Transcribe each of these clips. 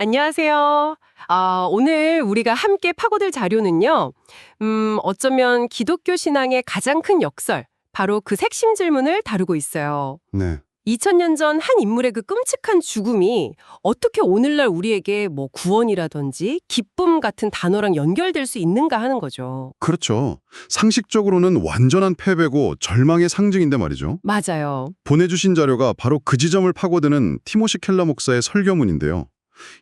안녕하세요. 아, 오늘 우리가 함께 파고들 자료는요. 음, 어쩌면 기독교 신앙의 가장 큰 역설, 바로 그 핵심 질문을 다루고 있어요. 네. 2000년 전 한 인물의 그 끔찍한 죽음이 어떻게 오늘날 우리에게 뭐 구원이라든지 기쁨 같은 단어랑 연결될 수 있는가 하는 거죠. 그렇죠. 상식적으로는 완전한 패배고 절망의 상징인데 말이죠. 맞아요. 보내주신 자료가 바로 그 지점을 파고드는 티모시 켈러 목사의 설교문인데요.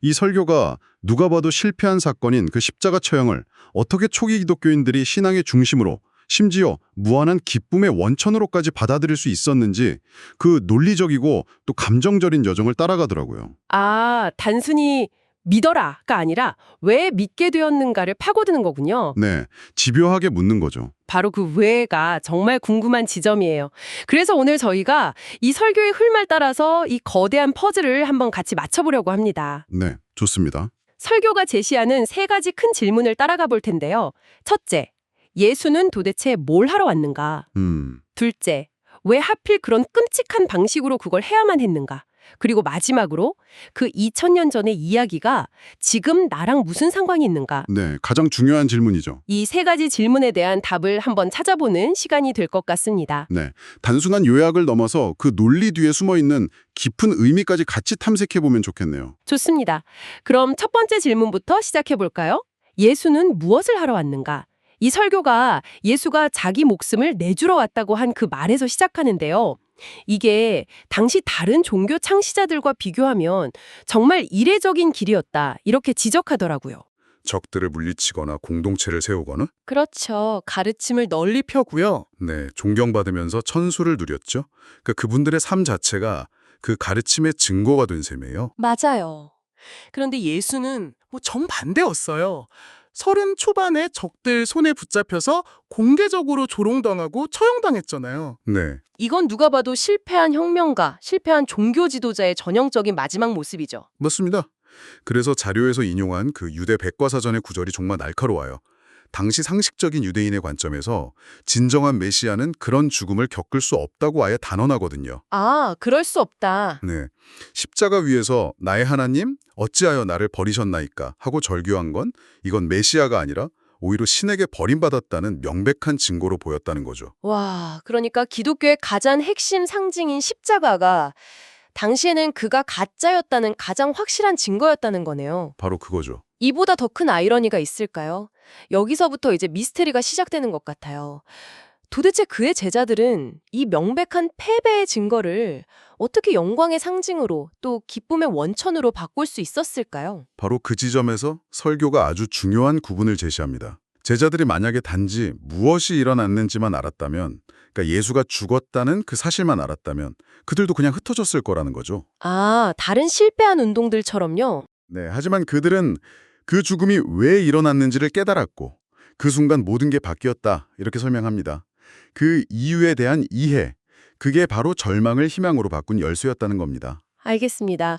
이 설교가 누가 봐도 실패한 사건인 그 십자가 처형을 어떻게 초기 기독교인들이 신앙의 중심으로 심지어 무한한 기쁨의 원천으로까지 받아들일 수 있었는지 그 논리적이고 또 감정적인 여정을 따라가더라고요. 아, 단순히 믿어라가 아니라 왜 믿게 되었는가를 파고드는 거군요. 네, 집요하게 묻는 거죠. 바로 그 왜가 정말 궁금한 지점이에요. 그래서 오늘 저희가 이 설교의 흐름을 따라서 이 거대한 퍼즐을 한번 같이 맞춰보려고 합니다. 네, 좋습니다. 설교가 제시하는 세 가지 큰 질문을 따라가 볼 텐데요. 첫째, 예수는 도대체 뭘 하러 왔는가? 음, 둘째, 왜 하필 그런 끔찍한 방식으로 그걸 해야만 했는가? 그리고 마지막으로 그 2000년 전의 이야기가 지금 나랑 무슨 상관이 있는가? 네, 가장 중요한 질문이죠. 이 세 가지 질문에 대한 답을 한번 찾아보는 시간이 될 것 같습니다. 네, 단순한 요약을 넘어서 그 논리 뒤에 숨어있는 깊은 의미까지 같이 탐색해보면 좋겠네요. 좋습니다. 그럼 첫 번째 질문부터 시작해 볼까요? 예수는 무엇을 하러 왔는가? 이 설교가 예수가 자기 목숨을 내주러 왔다고 한 그 말에서 시작하는데요. 이게 당시 다른 종교 창시자들과 비교하면 정말 이례적인 길이었다. 이렇게 지적하더라고요. 적들을 물리치거나 공동체를 세우거나 그렇죠. 가르침을 널리 펴고요. 네, 존경받으면서 천수를 누렸죠. 그러니까 그분들의 삶 자체가 그 가르침의 증거가 된 셈이에요. 맞아요. 그런데 예수는 뭐 정반대였어요. 서른 초반에 적들 손에 붙잡혀서 공개적으로 조롱당하고 처형당했잖아요. 네, 이건 누가 봐도 실패한 혁명가, 실패한 종교 지도자의 전형적인 마지막 모습이죠. 맞습니다. 그래서 자료에서 인용한 그 유대 백과사전의 구절이 정말 날카로워요. 당시 상식적인 유대인의 관점에서 진정한 메시아는 그런 죽음을 겪을 수 없다고 아예 단언하거든요. 아, 그럴 수 없다. 네. 십자가 위에서 나의 하나님 어찌하여 나를 버리셨나이까 하고 절규한 건 이건 메시아가 아니라 오히려 신에게 버림받았다는 명백한 증거로 보였다는 거죠. 와, 그러니까 기독교의 가장 핵심 상징인 십자가가 당시에는 그가 가짜였다는 가장 확실한 증거였다는 거네요. 바로 그거죠. 이보다 더 큰 아이러니가 있을까요? 여기서부터 이제 미스테리가 시작되는 것 같아요. 도대체 그의 제자들은 이 명백한 패배의 증거를 어떻게 영광의 상징으로 또 기쁨의 원천으로 바꿀 수 있었을까요? 바로 그 지점에서 설교가 아주 중요한 구분을 제시합니다. 제자들이 만약에 단지 무엇이 일어났는지만 알았다면, 그러니까 예수가 죽었다는 그 사실만 알았다면 그들도 그냥 흩어졌을 거라는 거죠. 아, 다른 실패한 운동들처럼요. 네, 하지만 그들은 그 죽음이 왜 일어났는지를 깨달았고 그 순간 모든 게 바뀌었다 이렇게 설명합니다. 그 이유에 대한 이해, 그게 바로 절망을 희망으로 바꾼 열쇠였다는 겁니다. 알겠습니다.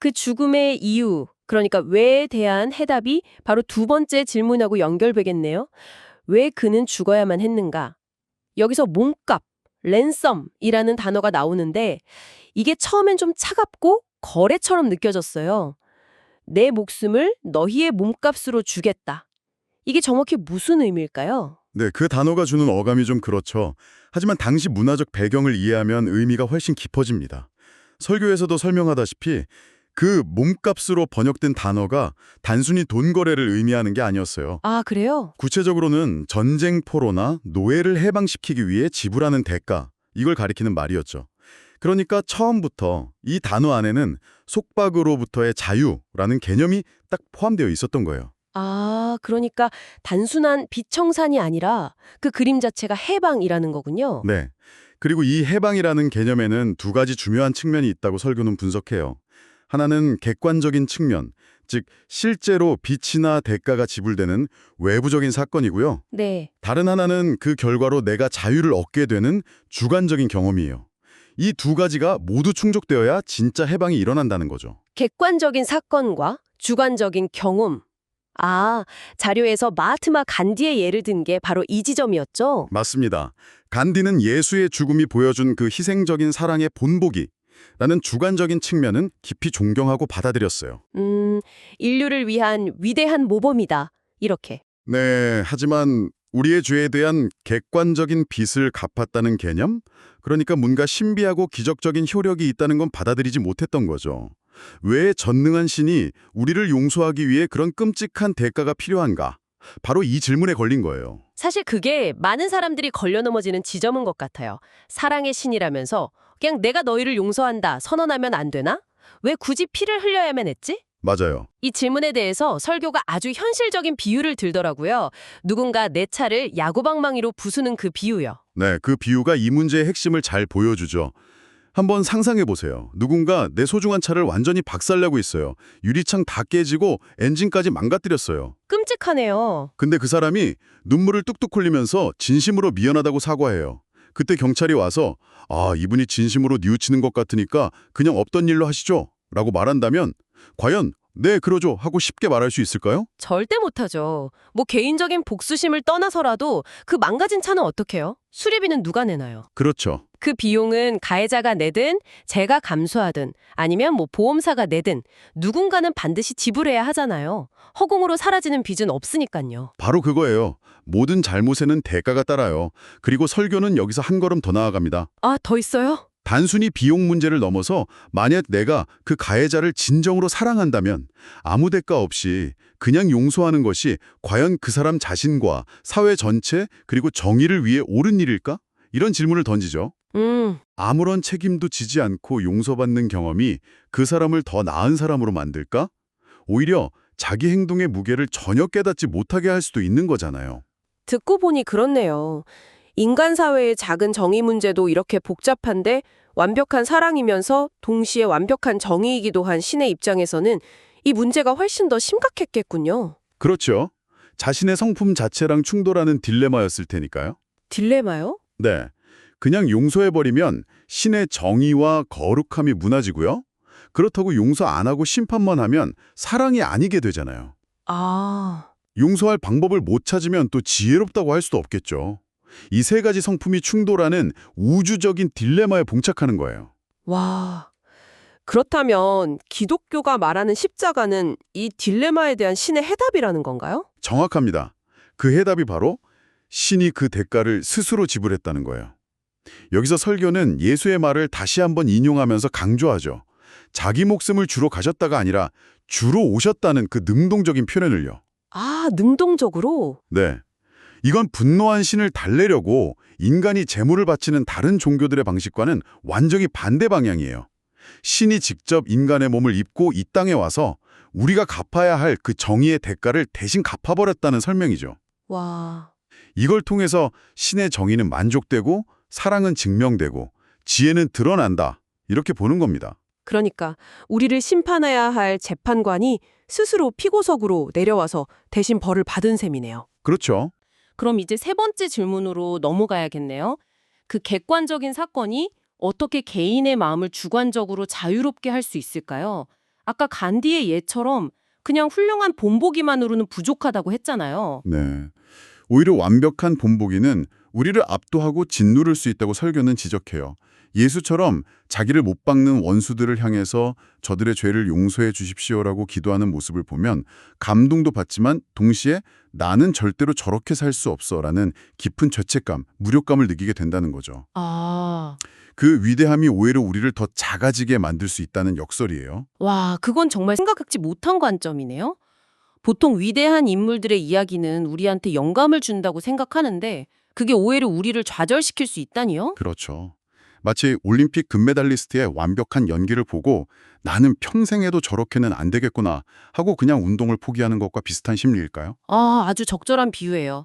그 죽음의 이유, 그러니까 왜에 대한 해답이 바로 두 번째 질문하고 연결되겠네요. 왜 그는 죽어야만 했는가? 여기서 몸값, 랜섬이라는 단어가 나오는데 이게 처음엔 좀 차갑고 거래처럼 느껴졌어요. 내 목숨을 너희의 몸값으로 주겠다. 이게 정확히 무슨 의미일까요? 네, 그 단어가 주는 어감이 좀 그렇죠. 하지만 당시 문화적 배경을 이해하면 의미가 훨씬 깊어집니다. 설교에서도 설명하다시피 그 몸값으로 번역된 단어가 단순히 돈 거래를 의미하는 게 아니었어요. 아, 그래요? 구체적으로는 전쟁 포로나 노예를 해방시키기 위해 지불하는 대가, 이걸 가리키는 말이었죠. 그러니까 처음부터 이 단어 안에는 속박으로부터의 자유라는 개념이 딱 포함되어 있었던 거예요. 아, 그러니까 단순한 비청산이 아니라 그 그림 자체가 해방이라는 거군요. 네. 그리고 이 해방이라는 개념에는 두 가지 중요한 측면이 있다고 설교는 분석해요. 하나는 객관적인 측면, 즉 실제로 빚이나 대가가 지불되는 외부적인 사건이고요. 네. 다른 하나는 그 결과로 내가 자유를 얻게 되는 주관적인 경험이에요. 이 두 가지가 모두 충족되어야 진짜 해방이 일어난다는 거죠. 객관적인 사건과 주관적인 경험. 아, 자료에서 마하트마 간디의 예를 든 게 바로 이 지점이었죠? 맞습니다. 간디는 예수의 죽음이 보여준 그 희생적인 사랑의 본보기, 라는 주관적인 측면은 깊이 존경하고 받아들였어요. 음, 인류를 위한 위대한 모범이다. 이렇게. 네, 하지만 우리의 죄에 대한 객관적인 빚을 갚았다는 개념? 그러니까 뭔가 신비하고 기적적인 효력이 있다는 건 받아들이지 못했던 거죠. 왜 전능한 신이 우리를 용서하기 위해 그런 끔찍한 대가가 필요한가? 바로 이 질문에 걸린 거예요. 사실 그게 많은 사람들이 걸려 넘어지는 지점인 것 같아요. 사랑의 신이라면서 그냥 내가 너희를 용서한다 선언하면 안 되나? 왜 굳이 피를 흘려야만 했지? 맞아요. 이 질문에 대해서 설교가 아주 현실적인 비유를 들더라고요. 누군가 내 차를 야구방망이로 부수는 그 비유요. 네, 그 비유가 이 문제의 핵심을 잘 보여주죠. 한번 상상해 보세요. 누군가 내 소중한 차를 완전히 박살내고 있어요. 유리창 다 깨지고 엔진까지 망가뜨렸어요. 끔찍하네요. 근데 그 사람이 눈물을 뚝뚝 흘리면서 진심으로 미안하다고 사과해요. 그때 경찰이 와서 아, 이분이 진심으로 뉘우치는 것 같으니까 그냥 없던 일로 하시죠. 라고 말한다면 과연 네, 그러죠 하고 쉽게 말할 수 있을까요? 절대 못하죠. 뭐 개인적인 복수심을 떠나서라도 그 망가진 차는 어떡해요? 수리비는 누가 내나요? 그렇죠. 그 비용은 가해자가 내든 제가 감수하든 아니면 뭐 보험사가 내든 누군가는 반드시 지불해야 하잖아요. 허공으로 사라지는 빚은 없으니까요. 바로 그거예요. 모든 잘못에는 대가가 따라요. 그리고 설교는 여기서 한 걸음 더 나아갑니다. 아, 더 있어요? 단순히 비용 문제를 넘어서 만약 내가 그 가해자를 진정으로 사랑한다면 아무 대가 없이 그냥 용서하는 것이 과연 그 사람 자신과 사회 전체 그리고 정의를 위해 옳은 일일까? 이런 질문을 던지죠. 음, 아무런 책임도 지지 않고 용서받는 경험이 그 사람을 더 나은 사람으로 만들까? 오히려 자기 행동의 무게를 전혀 깨닫지 못하게 할 수도 있는 거잖아요. 듣고 보니 그렇네요. 인간 사회의 작은 정의 문제도 이렇게 복잡한데 완벽한 사랑이면서 동시에 완벽한 정의이기도 한 신의 입장에서는 이 문제가 훨씬 더 심각했겠군요. 그렇죠. 자신의 성품 자체랑 충돌하는 딜레마였을 테니까요. 딜레마요? 네. 그냥 용서해버리면 신의 정의와 거룩함이 무너지고요. 그렇다고 용서 안 하고 심판만 하면 사랑이 아니게 되잖아요. 아, 용서할 방법을 못 찾으면 또 지혜롭다고 할 수도 없겠죠. 이 세 가지 성품이 충돌하는 우주적인 딜레마에 봉착하는 거예요. 와. 그렇다면 기독교가 말하는 십자가는 이 딜레마에 대한 신의 해답이라는 건가요? 정확합니다. 그 해답이 바로 신이 그 대가를 스스로 지불했다는 거예요. 여기서 설교는 예수의 말을 다시 한번 인용하면서 강조하죠. 자기 목숨을 주로 가셨다가 아니라 주로 오셨다는 그 능동적인 표현을요. 아, 능동적으로? 네. 이건 분노한 신을 달래려고 인간이 재물을 바치는 다른 종교들의 방식과는 완전히 반대 방향이에요. 신이 직접 인간의 몸을 입고 이 땅에 와서 우리가 갚아야 할 그 정의의 대가를 대신 갚아버렸다는 설명이죠. 와. 이걸 통해서 신의 정의는 만족되고 사랑은 증명되고 지혜는 드러난다. 이렇게 보는 겁니다. 그러니까 우리를 심판해야 할 재판관이 스스로 피고석으로 내려와서 대신 벌을 받은 셈이네요. 그렇죠. 그럼 이제 세 번째 질문으로 넘어가야겠네요. 그 객관적인 사건이 어떻게 개인의 마음을 주관적으로 자유롭게 할 수 있을까요? 아까 간디의 예처럼 그냥 훌륭한 본보기만으로는 부족하다고 했잖아요. 네. 오히려 완벽한 본보기는 우리를 압도하고 짓누를 수 있다고 설교는 지적해요. 예수처럼 자기를 못 박는 원수들을 향해서 저들의 죄를 용서해 주십시오라고 기도하는 모습을 보면 감동도 받지만 동시에 나는 절대로 저렇게 살 수 없어라는 깊은 죄책감, 무력감을 느끼게 된다는 거죠. 아, 그 위대함이 오히려 우리를 더 작아지게 만들 수 있다는 역설이에요. 와, 그건 정말 생각하지 못한 관점이네요. 보통 위대한 인물들의 이야기는 우리한테 영감을 준다고 생각하는데 그게 오히려 우리를 좌절시킬 수 있다니요? 그렇죠. 마치 올림픽 금메달리스트의 완벽한 연기를 보고 나는 평생에도 저렇게는 안 되겠구나 하고 그냥 운동을 포기하는 것과 비슷한 심리일까요? 아, 아주 적절한 비유예요.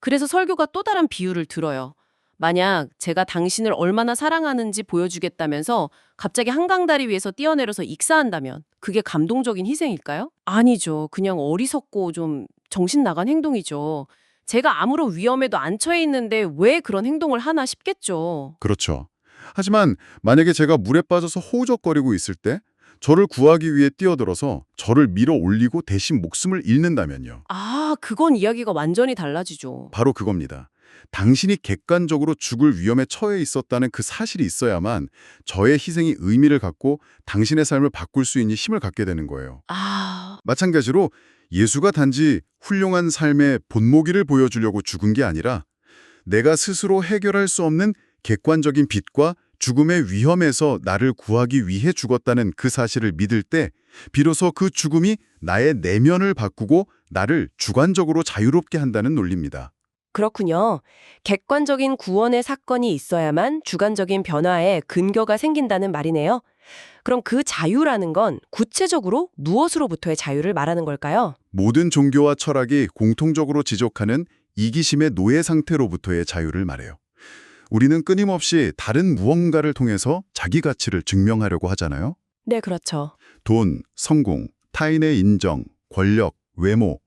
그래서 설교가 또 다른 비유를 들어요. 만약 제가 당신을 얼마나 사랑하는지 보여주겠다면서 갑자기 한강다리 위에서 뛰어내려서 익사한다면 그게 감동적인 희생일까요? 아니죠. 그냥 어리석고 좀 정신 나간 행동이죠. 제가 아무런 위험에도 안 처해 있는데 왜 그런 행동을 하나 싶겠죠. 그렇죠. 하지만 만약에 제가 물에 빠져서 호우적거리고 있을 때 저를 구하기 위해 뛰어들어서 저를 밀어 올리고 대신 목숨을 잃는다면요. 아, 그건 이야기가 완전히 달라지죠. 바로 그겁니다. 당신이 객관적으로 죽을 위험에 처해 있었다는 그 사실이 있어야만 저의 희생이 의미를 갖고 당신의 삶을 바꿀 수 있는 힘을 갖게 되는 거예요. 아, 마찬가지로 예수가 단지 훌륭한 삶의 본모기를 보여주려고 죽은 게 아니라 내가 스스로 해결할 수 없는 객관적인 빛과 죽음의 위험에서 나를 구하기 위해 죽었다는 그 사실을 믿을 때 비로소 그 죽음이 나의 내면을 바꾸고 나를 주관적으로 자유롭게 한다는 논리입니다. 그렇군요. 객관적인 구원의 사건이 있어야만 주관적인 변화에 근거가 생긴다는 말이네요. 그럼 그 자유라는 건 구체적으로 무엇으로부터의 자유를 말하는 걸까요? 모든 종교와 철학이 공통적으로 지적하는 이기심의 노예 상태로부터의 자유를 말해요. 우리는 끊임없이 다른 무언가를 통해서 자기 가치를 증명하려고 하잖아요. 네, 그렇죠. 돈, 성공, 타인의 인정, 권력, 외모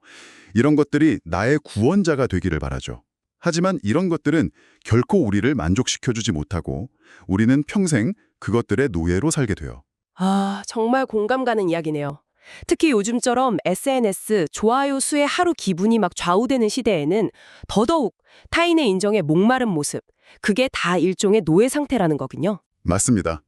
이런 것들이 나의 구원자가 되기를 바라죠. 하지만 이런 것들은 결코 우리를 만족시켜주지 못하고 우리는 평생 그것들의 노예로 살게 돼요. 아, 정말 공감 가는 이야기네요. 특히 요즘처럼 SNS, 좋아요 수에 하루 기분이 막 좌우되는 시대에는 더더욱 타인의 인정에 목마른 모습, 그게 다 일종의 노예 상태라는 거군요. 맞습니다.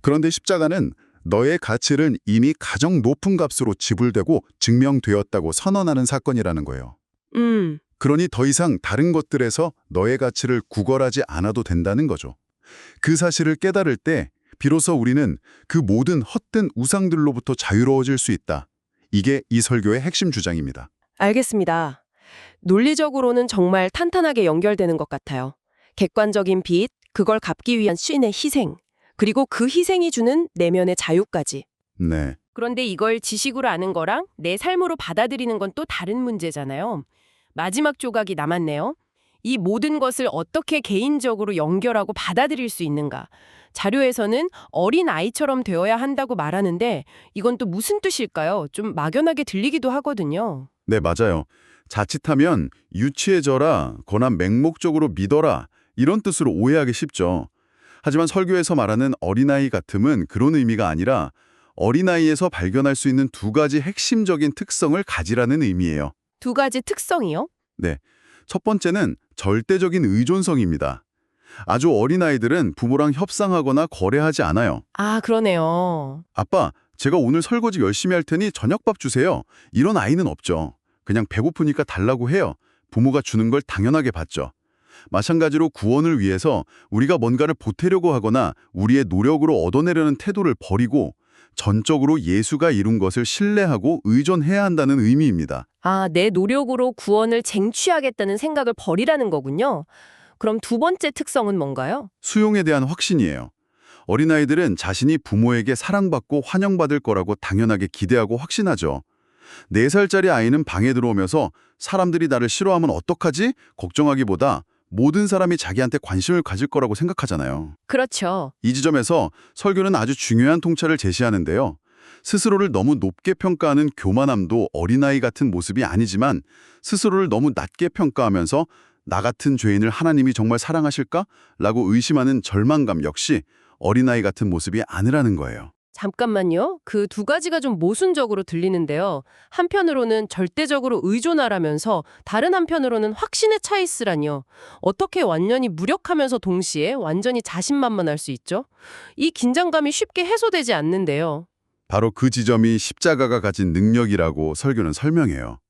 그런데 십자가는 너의 가치를 이미 가장 높은 값으로 지불되고 증명되었다고 선언하는 사건이라는 거예요. 음, 그러니 더 이상 다른 것들에서 너의 가치를 구걸하지 않아도 된다는 거죠. 그 사실을 깨달을 때 비로소 우리는 그 모든 헛된 우상들로부터 자유로워질 수 있다. 이게 이 설교의 핵심 주장입니다. 알겠습니다. 논리적으로는 정말 탄탄하게 연결되는 것 같아요. 객관적인 빛, 그걸 갚기 위한 신의 희생, 그리고 그 희생이 주는 내면의 자유까지. 네. 그런데 이걸 지식으로 아는 거랑 내 삶으로 받아들이는 건 또 다른 문제잖아요. 마지막 조각이 남았네요. 이 모든 것을 어떻게 개인적으로 연결하고 받아들일 수 있는가. 자료에서는 어린 아이처럼 되어야 한다고 말하는데 이건 또 무슨 뜻일까요? 좀 막연하게 들리기도 하거든요. 네, 맞아요. 자칫하면 유치해져라, 거나 맹목적으로 믿어라 이런 뜻으로 오해하기 쉽죠. 하지만 설교에서 말하는 어린아이 같음은 그런 의미가 아니라 어린아이에서 발견할 수 있는 두 가지 핵심적인 특성을 가지라는 의미예요. 두 가지 특성이요? 첫 번째는 절대적인 의존성입니다. 아주 어린아이들은 부모랑 협상하거나 거래하지 않아요. 아, 그러네요. 아빠, 제가 오늘 설거지 열심히 할 테니 저녁밥 주세요. 이런 아이는 없죠. 그냥 배고프니까 달라고 해요. 부모가 주는 걸 당연하게 받죠. 마찬가지로 구원을 위해서 우리가 뭔가를 보태려고 하거나 우리의 노력으로 얻어내려는 태도를 버리고 전적으로 예수가 이룬 것을 신뢰하고 의존해야 한다는 의미입니다. 아, 내 노력으로 구원을 쟁취하겠다는 생각을 버리라는 거군요. 그럼 두 번째 특성은 뭔가요? 수용에 대한 확신이에요. 어린아이들은 자신이 부모에게 사랑받고 환영받을 거라고 당연하게 기대하고 확신하죠. 4살짜리 아이는 방에 들어오면서 사람들이 나를 싫어하면 어떡하지? 걱정하기보다 모든 사람이 자기한테 관심을 가질 거라고 생각하잖아요. 그렇죠. 이 지점에서 설교는 아주 중요한 통찰을 제시하는데요. 스스로를 너무 높게 평가하는 교만함도 어린아이 같은 모습이 아니지만 스스로를 너무 낮게 평가하면서 나 같은 죄인을 하나님이 정말 사랑하실까? 라고 의심하는 절망감 역시 어린아이 같은 모습이 아니라는 거예요. 잠깐만요. 그 두 가지가 좀 모순적으로 들리는데요. 한편으로는 절대적으로 의존하라면서 다른 한편으로는 확신에 차 있으라니요. 어떻게 완전히 무력하면서 동시에 완전히 자신만만할 수 있죠? 이 긴장감이 쉽게 해소되지 않는데요. 바로 그 지점이 십자가가 가진 능력이라고 설교는 설명해요.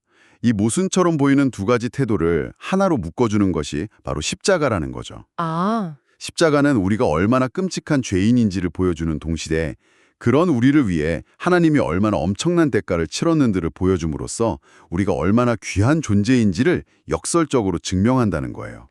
이 모순처럼 보이는 두 가지 태도를 하나로 묶어주는 것이 바로 십자가라는 거죠. 아, 십자가는 우리가 얼마나 끔찍한 죄인인지를 보여주는 동시에 그런 우리를 위해 하나님이 얼마나 엄청난 대가를 치렀는지를 보여줌으로써 우리가 얼마나 귀한 존재인지를 역설적으로 증명한다는 거예요.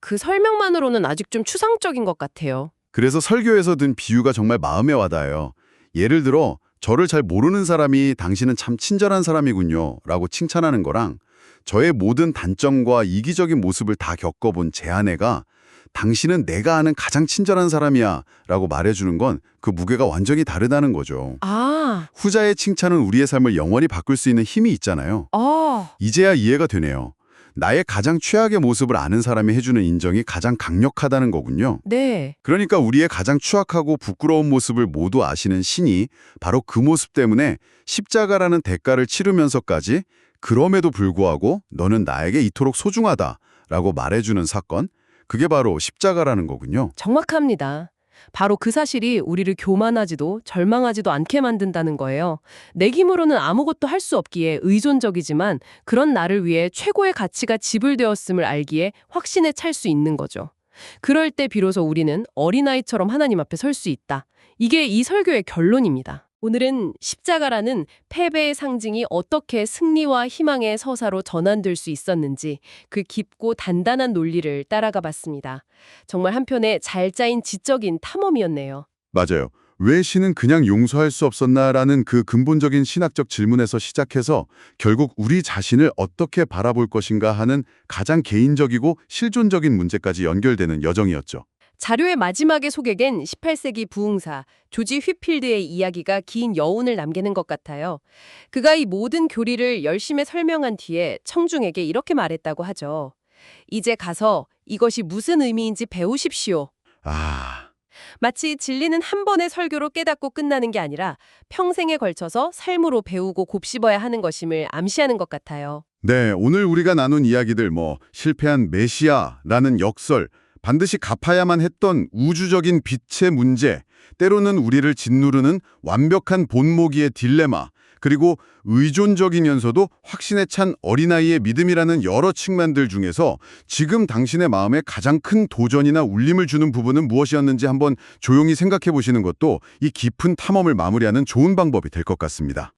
그 설명만으로는 아직 좀 추상적인 것 같아요. 그래서 설교에서 든 비유가 정말 마음에 와닿아요. 예를 들어 저를 잘 모르는 사람이 당신은 참 친절한 사람이군요 라고 칭찬하는 거랑 저의 모든 단점과 이기적인 모습을 다 겪어본 제 아내가 당신은 내가 아는 가장 친절한 사람이야 라고 말해주는 건 그 무게가 완전히 다르다는 거죠. 아, 후자의 칭찬은 우리의 삶을 영원히 바꿀 수 있는 힘이 있잖아요. 어, 이제야 이해가 되네요. 나의 가장 최악의 모습을 아는 사람이 해주는 인정이 가장 강력하다는 거군요. 네. 그러니까 우리의 가장 추악하고 부끄러운 모습을 모두 아시는 신이 바로 그 모습 때문에 십자가라는 대가를 치르면서까지 그럼에도 불구하고 너는 나에게 이토록 소중하다 라고 말해주는 사건, 그게 바로 십자가라는 거군요. 정확합니다. 바로 그 사실이 우리를 교만하지도 절망하지도 않게 만든다는 거예요. 내 힘으로는 아무것도 할 수 없기에 의존적이지만 그런 나를 위해 최고의 가치가 지불되었음을 알기에 확신에 찰 수 있는 거죠. 그럴 때 비로소 우리는 어린아이처럼 하나님 앞에 설 수 있다. 이게 이 설교의 결론입니다. 오늘은 십자가라는 패배의 상징이 어떻게 승리와 희망의 서사로 전환될 수 있었는지 그 깊고 단단한 논리를 따라가 봤습니다. 정말 한편의 잘 짜인 지적인 탐험이었네요. 맞아요. 왜 신은 그냥 용서할 수 없었나라는 그 근본적인 신학적 질문에서 시작해서 결국 우리 자신을 어떻게 바라볼 것인가 하는 가장 개인적이고 실존적인 문제까지 연결되는 여정이었죠. 자료의 마지막에 소개된 18세기 부흥사 조지 휘필드의 이야기가 긴 여운을 남기는 것 같아요. 그가 이 모든 교리를 열심히 설명한 뒤에 청중에게 이렇게 말했다고 하죠. 이제 가서 이것이 무슨 의미인지 배우십시오. 아, 마치 진리는 한 번의 설교로 깨닫고 끝나는 게 아니라 평생에 걸쳐서 삶으로 배우고 곱씹어야 하는 것임을 암시하는 것 같아요. 네, 오늘 우리가 나눈 이야기들 뭐 실패한 메시아라는 역설, 반드시 갚아야만 했던 우주적인 빛의 문제, 때로는 우리를 짓누르는 완벽한 본모기의 딜레마, 그리고 의존적이면서도 확신에 찬 어린아이의 믿음이라는 여러 측면들 중에서 지금 당신의 마음에 가장 큰 도전이나 울림을 주는 부분은 무엇이었는지 한번 조용히 생각해 보시는 것도 이 깊은 탐험을 마무리하는 좋은 방법이 될 것 같습니다.